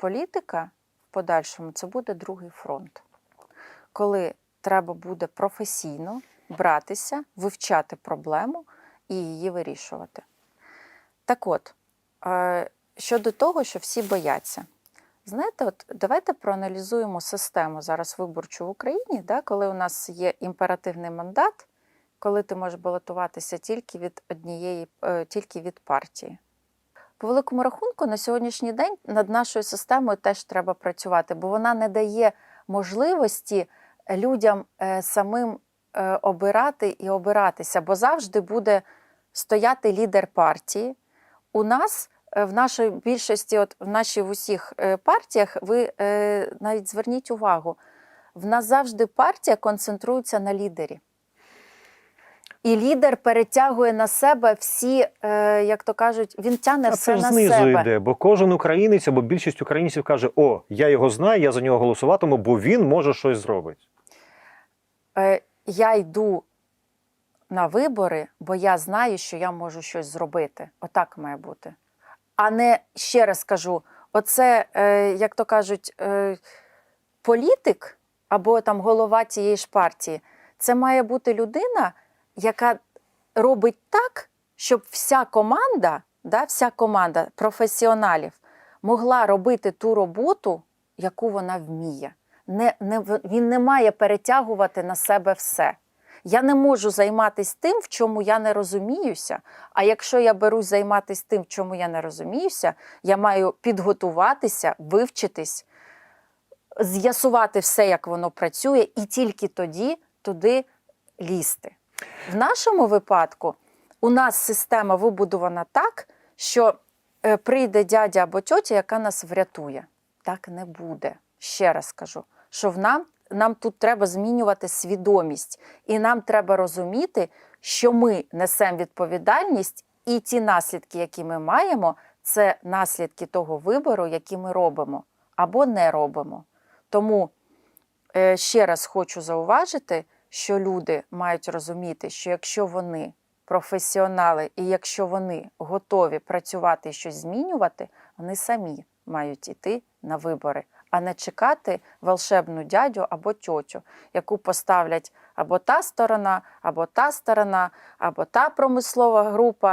політика в подальшому це буде другий фронт, коли треба буде професійно братися, вивчати проблему і її вирішувати. Так от, е, щодо того, що всі бояться. Знаєте, от давайте проаналізуємо систему зараз виборчу в Україні, да, коли у нас є імперативний мандат, коли ти можеш балотуватися тільки від однієї, е, тільки від партії. По великому рахунку, на сьогоднішній день над нашою системою теж треба працювати, бо вона не дає можливості людям е, самим е, обирати і обиратися, бо завжди буде стояти лідер партії. У нас е, в нашій більшості, от в нашій в усіх партіях, ви навіть зверніть увагу, в нас завжди партія концентрується на лідері. І лідер перетягує на себе всі, е, як то кажуть, він тягне А все це ж на знизу себе. йде, бо кожен українець або більшість українців каже: О, я його знаю, я за нього голосуватиму, бо він може щось зробити. Е, я йду на вибори, бо я знаю, що я можу щось зробити. Отак має бути. А не ще раз кажу: оце, е, як то кажуть, е, політик або там голова цієї ж партії, це має бути людина, яка робить так, щоб вся команда, да, вся команда професіоналів могла робити ту роботу, яку вона вміє. Не, не, він не має перетягувати на себе все. Я не можу займатися тим, в чому я не розуміюся. А якщо я берусь займатися тим, в чому я не розуміюся, я маю підготуватися, вивчитись, з'ясувати все, як воно працює, і тільки тоді туди лізти. В нашому випадку у нас система вибудована так, що е, прийде дядя або тьотя, яка нас врятує. Так не буде. Ще раз кажу, що в нам, нам тут треба змінювати свідомість, і нам треба розуміти, що ми несемо відповідальність, і ті наслідки, які ми маємо, це наслідки того вибору, який ми робимо або не робимо. Тому е, ще раз хочу зауважити, що люди мають розуміти, що якщо вони професіонали, і якщо вони готові працювати і щось змінювати, вони самі мають іти на вибори, а не чекати волшебну дядю або тьотю, яку поставлять або та сторона, або та сторона, або та промислова група,